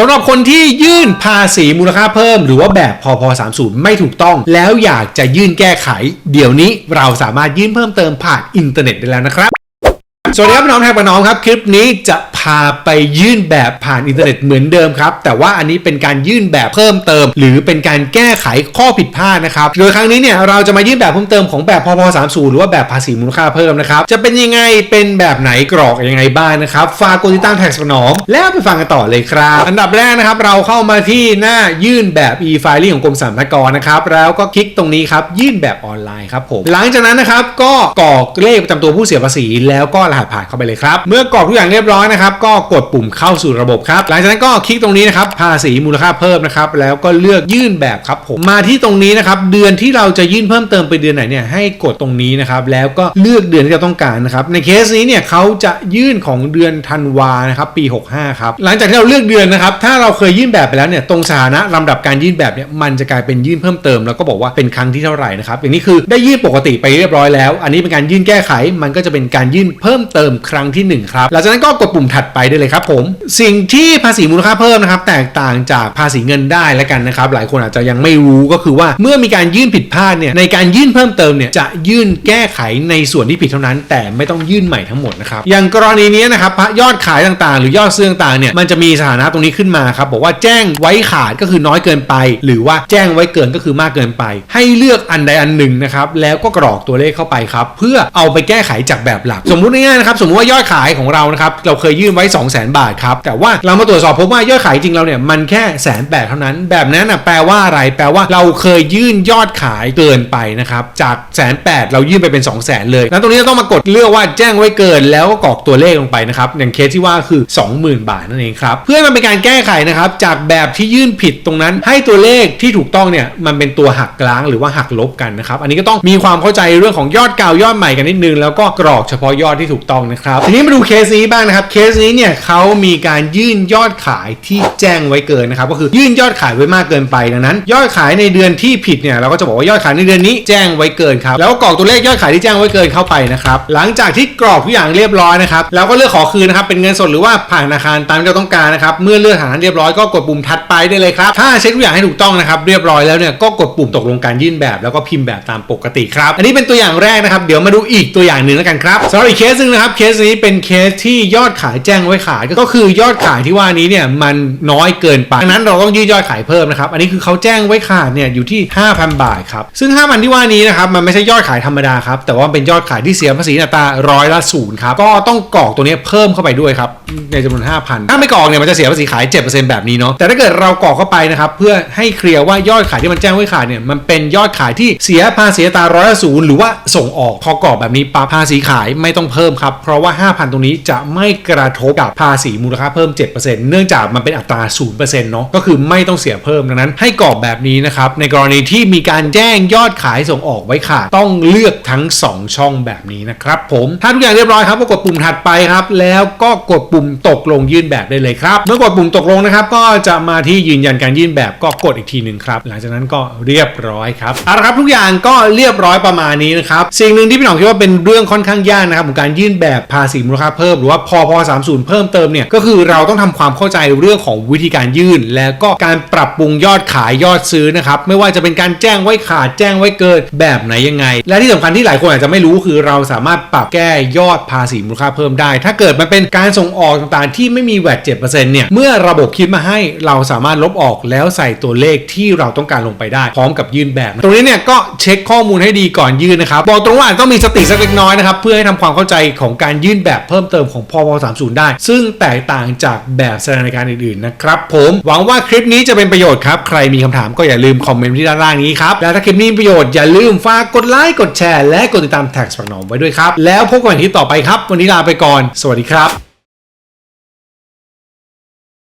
สำหรับคนที่ยื่นภาษีมูลค่าเพิ่ม หรือว่าแบบพอพอ30 ไม่ถูกต้อง แล้วอยากจะยื่นแก้ไข เดี๋ยวนี้เราสามารถยื่นเพิ่มเติมผ่านอินเทอร์เน็ตได้แล้วนะครับ สวัสดีครับน้องแทบกับน้องครับ คลิปนี้จะพาไปยื่นแบบผ่านอินเทอร์เน็ตเหมือนเดิมครับ แต่ว่าอันนี้เป็นการยื่นแบบเพิ่มเติม หรือเป็นการแก้ไขข้อผิดพลาดนะครับโดยครั้งนี้เนี่ยเราจะมายื่นแบบเพิ่มเติมของแบบพพ30หรือว่าแบบภาษีมูลค่าเพิ่มนะครับจะเป็นยังไงเป็นแบบไหนกรอกยังไงบ้างนะครับฝากกดติดตามแท็กสนองแล้วไปฟังกันต่อเลยครับอันดับแรกนะครับเราเข้ามาที่หน้ายื่นแบบ e-filing ของกรมสรรพากรนะครับแล้วก็คลิกตรงนี้ครับยื่นแบบออนไลน์ครับผมหลังจากนั้นนะครับก็กรอกเลขประจำตัวผู้เสียภาษีแล้วก็รหัสผ่านเข้าไปเลยครับ เมื่อกรอกทุกอย่างเรียบร้อยนะครับ ก็กดปุ่มเข้าสู่ระบบครับ หลังจากนั้นก็คลิกตรงนี้นะครับ ภาษีมูลค่าเพิ่มนะครับ แล้วก็เลือกยื่นแบบครับผม มาที่ตรงนี้นะครับ เดือนที่เราจะยื่นเพิ่มเติมไปเดือนไหนเนี่ย ให้กดตรงนี้นะครับ แล้วก็เลือกเดือนที่เราต้องการนะครับ ในเคสนี้เนี่ยเขาจะยื่นของเดือนธันวานะครับปี 65 ครับ หลังจากที่เราเลือกเดือนนะครับ ถ้าเราเคยยื่นแบบไปแล้วเนี่ย ตรงสถานะลำดับการยื่นแบบเนี่ย มันจะกลายเป็นยื่นเพิ่มเติม แล้วก็บอกว่าเป็นครั้งที่เท่าไหร่นะครับอย่างนี้คือได้ยื่นปกติไปเรียบร้อยแล้ว อันนี้เป็นการยื่นแก้ไข มันก็จะเป็นการยื่นเพิ่มเติมครั้งที่หนึ่งครับ หลังจากนั้นก็กดปุ่มถัดไปได้เลยครับผม สิ่งที่ภาษีมูลค่าเพิ่มนะครับ แตกต่างจากภาษีเงินได้แล้วกันนะครับ หลายคนอาจจะยังไม่รู้ก็คือว่าเมื่อมีการยื่นผิดพลาดเนี่ยในการยื่นเพิ่มเติมเนี่ยจะยื่นแก้ไขในส่วนที่ผิดเท่านั้น แต่ไม่ต้องยื่นใหม่ทั้งหมดนะครับอย่างกรณีนี้นะครับยอดขายต่างๆ หรือยอดซื้อต่างๆเนี่ยมันจะมีสถานะตรงนี้ขึ้นมาครับบอกว่าแจ้งไว้ขาดก็คือน้อยเกินไป หรือว่าแจ้งไว้เกินก็คือมากเกินไป ให้เลือกอันใดอันหนึ่งนะครับแล้วก็กรอกตัวเลขเข้าไปครับเพื่อเอาไปแก้ไขจากแบบหลัก สมมุติง่ายนะครับสมมุติว่ายอดขายของเรานะครับเราเคยยื่นไว้ 2 0 0 0 0 0 บาทครับแต่ว่าเรามาตรวจสอบพบว่ายอดขายจริงเราเนี่ยมันแค่แสนแปดเท่านั้น แบบนั้นน่ะแปลว่าอะไรแปลว่าเราเคยยื่นยอดขายเกินไปนะครับจากแสนแปดเรายื่นไปเป็น 2 0 0 0 0 0เลยแล้วตรงนี้เราต้องมากดเลือกว่าแจ้งไว้เกินแล้วก็กรอกตัวเลขลงไปนะครับอย่างเคสที่ว่าคือ 20,000 บาทนั่นเองครับเพื่อมันเป็นการแก้ไขนะครับจากแบบที่ยื่นผิดตรงนั้น ให้ตัวเลขที่ถูกต้องเนี่ยมันเป็นตัวหักล้างหรือว่าหักลบกันนะครับอันนี้ก็ต้องมีความเข้าใจเรื่องของยอดเก่ายอดใหม่กันนิดนึงแล้วก็กรอกเฉพาะยอดที่ถูกต้องนะครับทีนี้มาดูเคสนี้บ้างนะครับเคสนี้เนี่ยเขามีการยื่นยอดขายที่แจ้งไว้เกินนะครับก็คือยื่นยอดขายไว้มากเกินไปดังนั้น ยอดขายในเดือนที่ผิดเนี่ยเราก็จะบอกว่ายอดขายในเดือนนี้แจ้งไว้เกินครับแล้วกรอกตัวเลขยอดขายที่แจ้งไว้เกินเข้าไปนะครับหลังจากที่กรอกทุกอย่างเรียบร้อยนะครับเราก็เลือกขอคืนนะครับเป็นเงินสดหรือว่าผ่านธนาคารตามที่เราต้องการนะครับเมื่อเลือกฐานเรียบร้อยก็กดปุ่มถัดไปได้เลยครับถ้าเช็คทุกอย่างให้ถูกต้องนะครับเรียบร้อยแล้วเนี่ยก็กดปุ่มตกลงการยื่นแบบแล้วก็พิมพ์แบบตามปกติครับอันนี้เป็นตัวอย่างแรกนะครับเดี๋ยวมาดูอีกตัวอย่างหนึ่งแล้วกันครับสำหรับอีกเคสหนึงนะครับเคสนี้เป็นเคสที่ยอดขายแจ้งไว้ขายก็คือยอดขายที่ว่านี้เนี่ยมันน้อยเกินไปดังนั้นเราต้องยื่นยอดขายเพิ่มนะครับอันนี้คือเขาแจ้งไว้ขาดเนี่ยอยู่ที่ 5,000 บาทครับซึ่ง 5,000 ที่ว่านี้นะครับมันไม่ใช่ยอดขายธรรมดาครับแต่ว่าเป็นยอดขายที่เสียภาษีอัตราร้อยละศูนย์ครับก็ต้องกรอกตัวนี้เพิ่มเข้าไปด้วยครับในจำนวน 5,000 ถ้าไม่กรอกเนี่ยมันจะเสียภาษีขาย 7%แบบนี้เนาะแต่ถ้าเกิดเรากรอกเข้าไปนะครับเพื่อให้เคลียร์ว่ายอดขายที่มันแจ้งไว้ขาดเนี่ยมันเป็นยอดขายที่เสียภาษีอัตราร้อยละศูนย์หรือว่าส่งออกพอกรอกแบบนี้ปาภาษีขายไม่ต้องเพิ่มครับเพราะว่า 5,000 ตรงนี้จะไม่กระทบกับภาษีมูลค่าเพิ่ม 7%เนื่องจากมันเป็นอัตรา 0%เนาะก็คือไม่ต้องเสียเพิ่มดังนั้น ให้กรอกแบบนี้นะครับในกรณีที่มีการแจ้งยอดขายส่งออกไว้ขาดต้องเลือกทั้ง 2 ช่องแบบนี้นะครับผมถ้าทุกอย่างเรียบร้อยครับก็กดปุ่มถัดไปครับ แล้วก็กดปุ่มตกลงยื่นแบบได้เลยครับเมื่อกดปุ่มตกลงนะครับ ก็จะมาที่ยืนยันการยื่นแบบก็กดอีกทีหนึ่งครับ หลังจากนั้นก็เรียบร้อยครับเอาละครับทุกอย่างก็เรียบร้อยประมาณนี้นะครับสิ่งหนึ่งที่พี่หนองคิดว่าเป็นเรื่องค่อนข้างยากนะครับของการยื่นแบบภาษีมูลค่าเพิ่มหรือว่าพอพ30เพิ่มเติมเนี่ยก็คือเราต้องทำความเข้าใจเรื่องของวิธีการยื่น แล้วก็การปรับปรุงยอดขายยอดซื้อนะครับไม่ว่าจะเป็นการแจ้งไว้ขาดแจ้งไว้เกินแบบไหนยังไง และที่สำคัญที่หลายคนอาจจะไม่รู้คือเราสามารถปรับแก้ยอดภาษีมูลค่าเพิ่มได้ ถ้าเกิดมันเป็นการส่งออกต่างๆ ที่ไม่มีแวด7%เนี่ยเมื่อระบบคิดมาให้เราสามารถลบออกแล้วใส่ตัวเลขที่เราต้องการลงไปได้ พร้อมกับยื่นแบบ ตรงนี้เนี่ยก็เช็คข้อมูลให้ดีก่อนยื่นนะครับบอกตรงว่าต้องมีสติสักเล็กน้อยนะครับเพื่อให้ทำความเข้าใจของของการยื่นแบบเพิ่มเติมของพพ30 ได้ ซึ่งแตกต่างจากแบบแสดงในการอื่นๆนะครับผมหวังว่าคลิปนี้จะเป็นประโยชน์ครับใครมีคำถามก็อย่าลืมคอมเมนต์ที่ด้านล่างนี้ครับแล้วถ้าคลิปนี้มีประโยชน์อย่าลืมฝากกดไลค์กดแชร์และกดติดตามแท็กสักหนอมไว้ด้วยครับแล้วพบกันที่ต่อไปครับ วันนี้ลาไปก่อน สวัสดีครับ